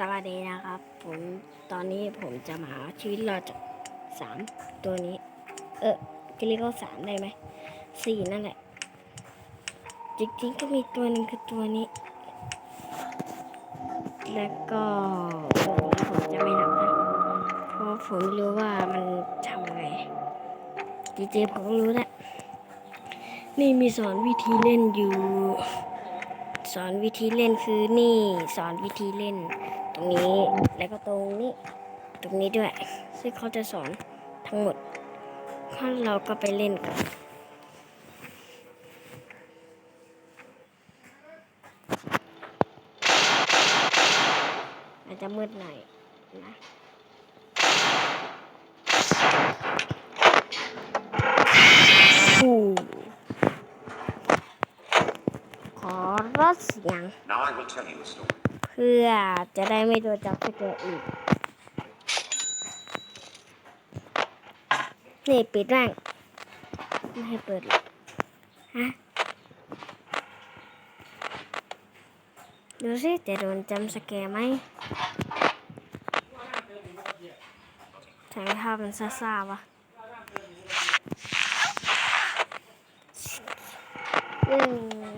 สวัสดีนะครับ ผมตอนนี้ผมจะมาหาชีวิตรอดจากสามตัวนี้ เออจะเรียกว่าสามได้ไหมสี่นั่นแหละ จริงๆก็มีตัวหนึ่งคือตัวนี้ แล้วก็ตัวนี้ผมจะไม่นับนะเพราะผมรู้ว่ามันทำไงจริงๆผมก็รู้แหละนี่มีสอนวิธีเล่นอยู่ สอนวิธีเล่นคือนี่ สอนวิธีเล่น ตรงนี้แล้วก็ตรงนี้ ตรงนี้ด้วย ซึ่งเขาจะสอนทั้งหมดถ้าเราก็ไปเล่นกันอาจจะมืดหน่อยนะอู้ขอรถเสียง Now I will tell you a story. เพื่อจะได้ไม่โดนจับสเกออีก นี่ปิดแม่งไม่ให้เปิดหรอกฮะดูสิจะโดนจำสแกร์ไหมทำไมภาพมันซ่าๆวะอืม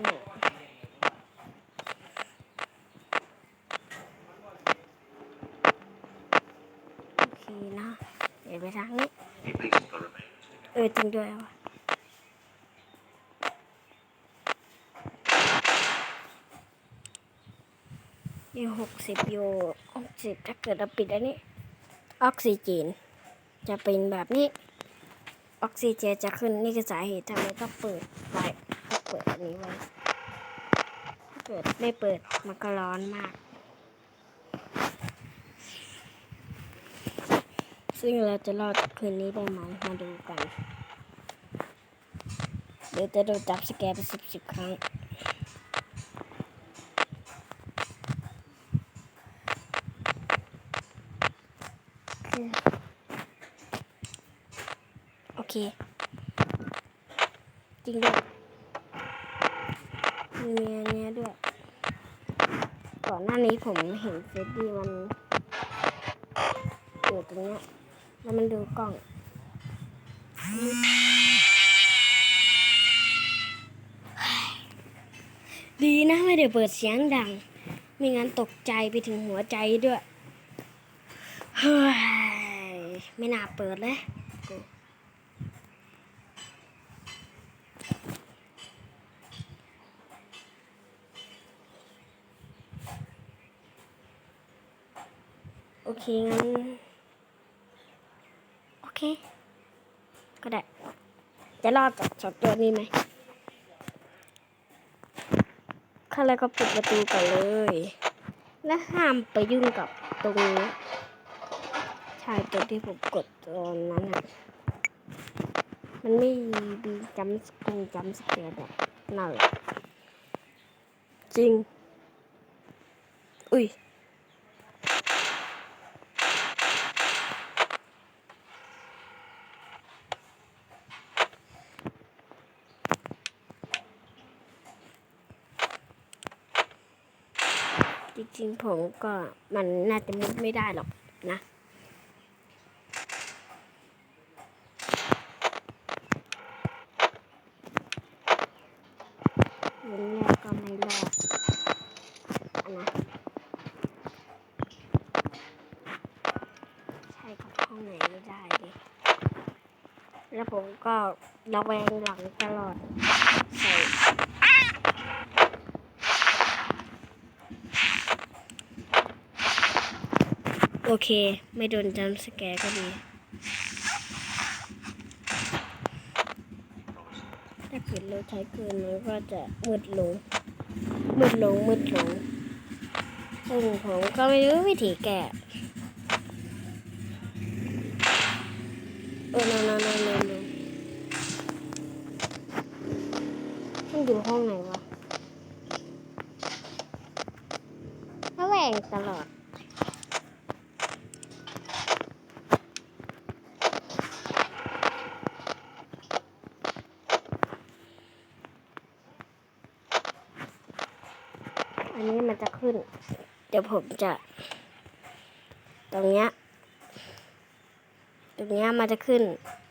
โอเคนะเดี๋ยว ไปทางนี้ He pieces the remains. เออจริงด้วยว่ะยังหกสิบอยู่หกสิบถ้าเกิดเราปิดอันนี้ ออกซิเจน จะเป็นแบบนี้ ออกซิเจนจะขึ้นนี่คือสาเหตุทำไมต้องเปิดไว้ต้องเปิดอันนี้ไว้ถ้าเกิดไม่เปิดมันก็ร้อนมาก ซึ่งเราจะรอดคืนนี้ได้ไหมมาดูกันเดี๋ยวจะโดนจับสแกร์ไปสิบสิบครั้ง โอเค จริงด้วยมีอันเนี้ยด้วย ก่อนหน้านี้ผมเห็นเฟซดี้มันอยู่ตรงเนี้ย แล้วมันดูกล้องดีนะไม่ได้เปิดเสียงดัง ไม่งั้นตกใจไปถึงหัวใจด้วยเฮ้ยไม่น่าเปิดเลยโอเคงั้น โอเค ก็ได้ จะรอดจากสองตัวนี้ไหมขั้นแรกก็ปิดประตูก่อนเลย และห้ามไปยุ่งกับตรงนี้ใช่ตัวที่ผมกดตอนนั้นอะ มันไม่มีจำสกุลจำสเกลแบบนั่นหละจริง อุ้ย จริงๆผมก็มันน่าจะมุดไม่ได้หรอกนะเล่นแรกก็ไม่รอดอันนะใช่กับห้องไหนไม่ได้ดิแล้วผมก็ระแวงหลังตลอดใส่ โอเค ไม่โดนจำสแกร์ก็ดี ถ้าเกิดเราใช้เกินมันก็จะมืดลง มืดลง มืดลงซึ่งผมก็ไม่รู้วิธีแก้เออนนนนนนนั่นมันอยู่ห้องไหนวะระแวงตลอด นนี้มันจะขึ้น เดี๋ยวผมจะ ตรงเนี้ยตรงเนี้ยมันจะขึ้น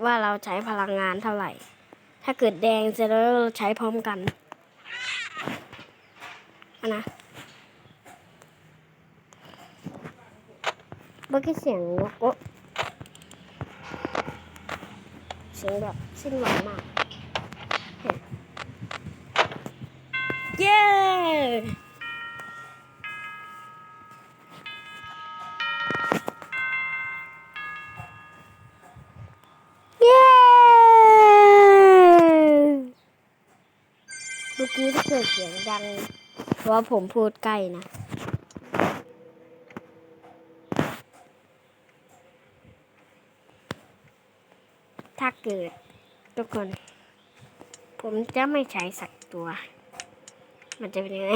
ว่าเราใช้พลังงานเท่าไหร่ ถ้าเกิดแดงจะแล้วเราใช้พร้อมกันอะนะเมื่อกี้เสียงนกโอ๊ะเสียงแบบสิ้นหวังมาก อกี้ถ้าเกิดเสียงดัง เพราะผมพูดใกล้นะ ถ้าเกิด ทุกคน ผมจะไม่ใช้สักตัว มันจะเป็นยังไง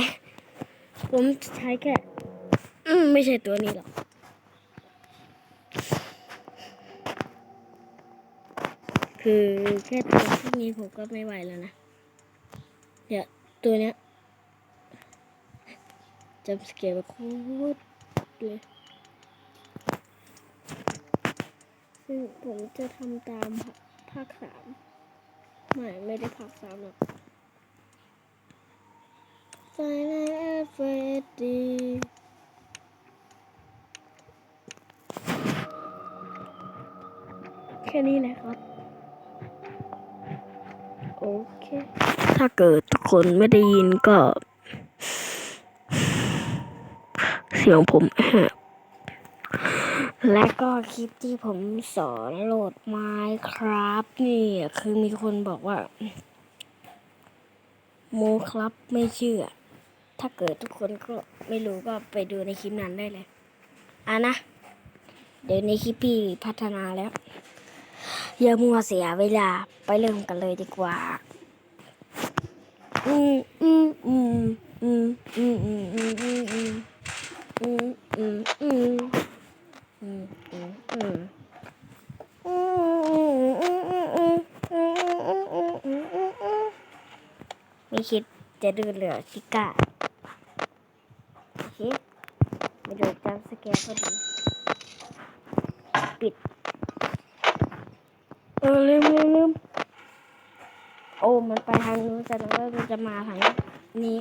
ผมใช้แค่ไม่ใช่ตัวนี้หรอกคือแค่ตัวพวกนี้ผมก็ไม่ไหวแล้วนะ ตัวเนี้ยจำสเกลแบบโคตรเลยซึ่งผมจะทำตามภาคสามไม่ไม่ได้ภาคสามหรอก Final Freddy แค่นี้แหละครับ โอเค ถ้าเกิดทุกคนไม่ได้ยินก็ เสียงผมแหบและก็คลิปที่ผมสอนโหลด Minecraft นี่คือมีคนบอกว่า โมครับไม่เชื่อ ถ้าเกิดทุกคนก็ไม่รู้ก็ไปดูในคลิปนั้นได้เลยอะนะ เดี๋ยวในคลิปพี่พัฒนาแล้ว อย่ามัวเสียเวลาไปเริ่มกันเลยดีกว่า อืมอืมอืมอืมอืมอืมอืมอืมอืมอืมอืมอืมอืมอืมอืมไม่คิดจะดูเหลือชิก้าโอเคไม่ดูจำสแกนพอดี ปิด เออลืมลืมลืม โอ้ มันไปทางนู้นแต่ว่ามันจะมาทางนี้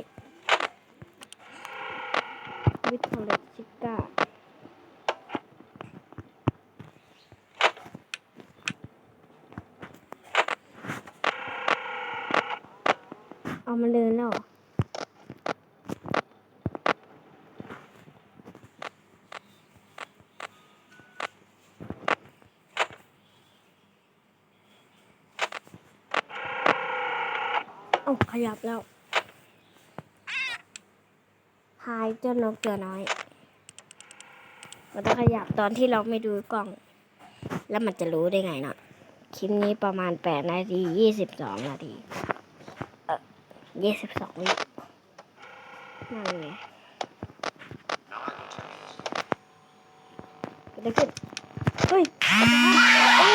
วิทเลตชิก้าเอามันเดินแล้ว ขยับแล้วหายเจ้านกตัวน้อย มันต้องขยับตอนที่เราไม่ดูกล้อง แล้วมันจะรู้ได้ไงเนาะคลิปนี้ประมาณแปดนาทียี่สิบสองนาทีเออยี่สิบสองนั่นไงเกิดอะไรขึ้นเฮ้ยโอ้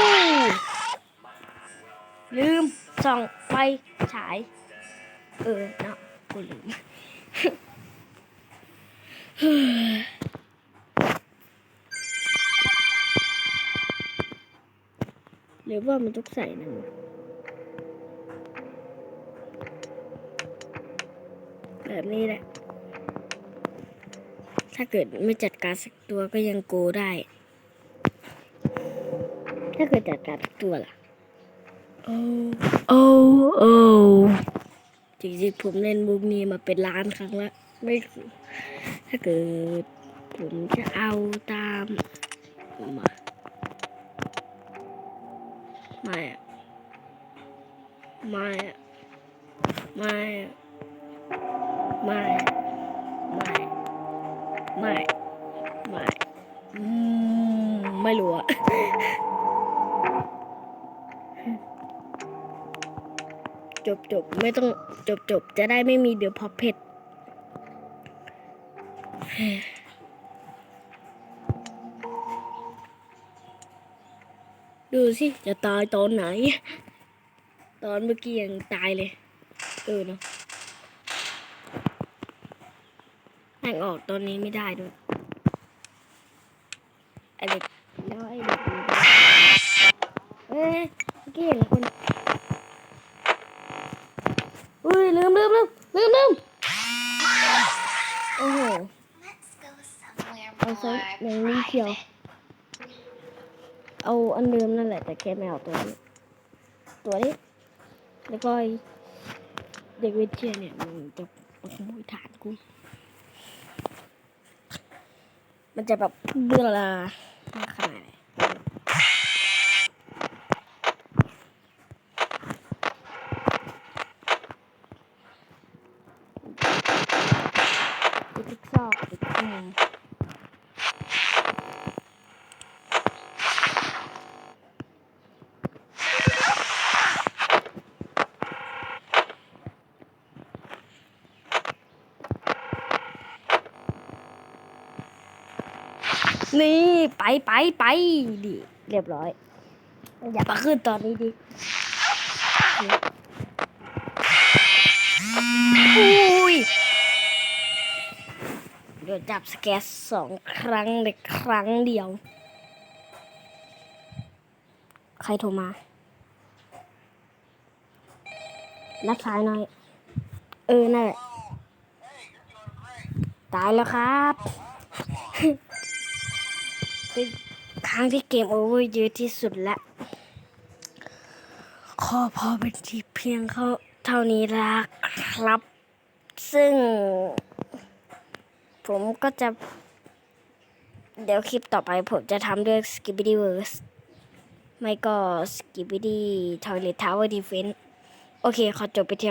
ลืมส่องไฟฉาย เออเนาะกูลืมหรือว่ามันต้องใส่นั่นแบบนี้แหละ ถ้าเกิดไม่จัดการสักตัวก็ยังโกได้ ถ้าเกิดจัดการสักตัวล่ะ โอ้ โอ้ โอ้ ริงๆผมเล่นมุกนี้มาเป็นล้านครั้งแล้วไม่ถ้าเกิดผมจะเอาตามมาไม่ไม่ไม่ไม่ไม่ไม่ไม่ไม่รู้อะ จบจบไม่ต้องจบจบจะได้ไม่มีเดือดพอเพชรดูสิ จะตายตอนไหน ตอนเมื่อกี้ยังตายเลย เออเนาะแม่งออกตอนนี้ไม่ได้ด้วยอเด็กแล้วไอเด็กอยู่ไหนเอ้ยเมื่อกี้เห็นคนอุ้ยลื มลืมลืมลืมลืมโอ้โห Let's go somewhere เอาซะ more อย่างนี้เชียวเอาอันเดิมนั่นแหละแต่แค่ไม่เอาตัวนี้ตัวนี้แล้วก็ไอ้เด็กวิทยาเนี่ยมันจะมาขโมยฐานกูมันจะแบบเบื่อละมากขนาดไหนไปทุกซอกไปทุกมุม นี่ไปไปไปดิเรียบร้อย อย่ามาขึ้นตอนนี้ดิอุ้ยเดี๋ยวจับสแกสสองครั้งในครั้งเดียว ใครโทรมา รับสายหน่อย เออนั่นแหละตายแล้วครับ เป็นครั้งที่เกมโอเวอร์เยอะที่สุดแล้วขอพอเป็นที่เพียงเขาเท่านี้ละครับ ซึ่ง ผมก็จะ เดี๋ยวคลิปต่อไปผมจะทำเรื่อง Skibidi Verse ไม่ก็ Skibidi Toilet Tower Defense โอเค ขอจบไปเที่ยว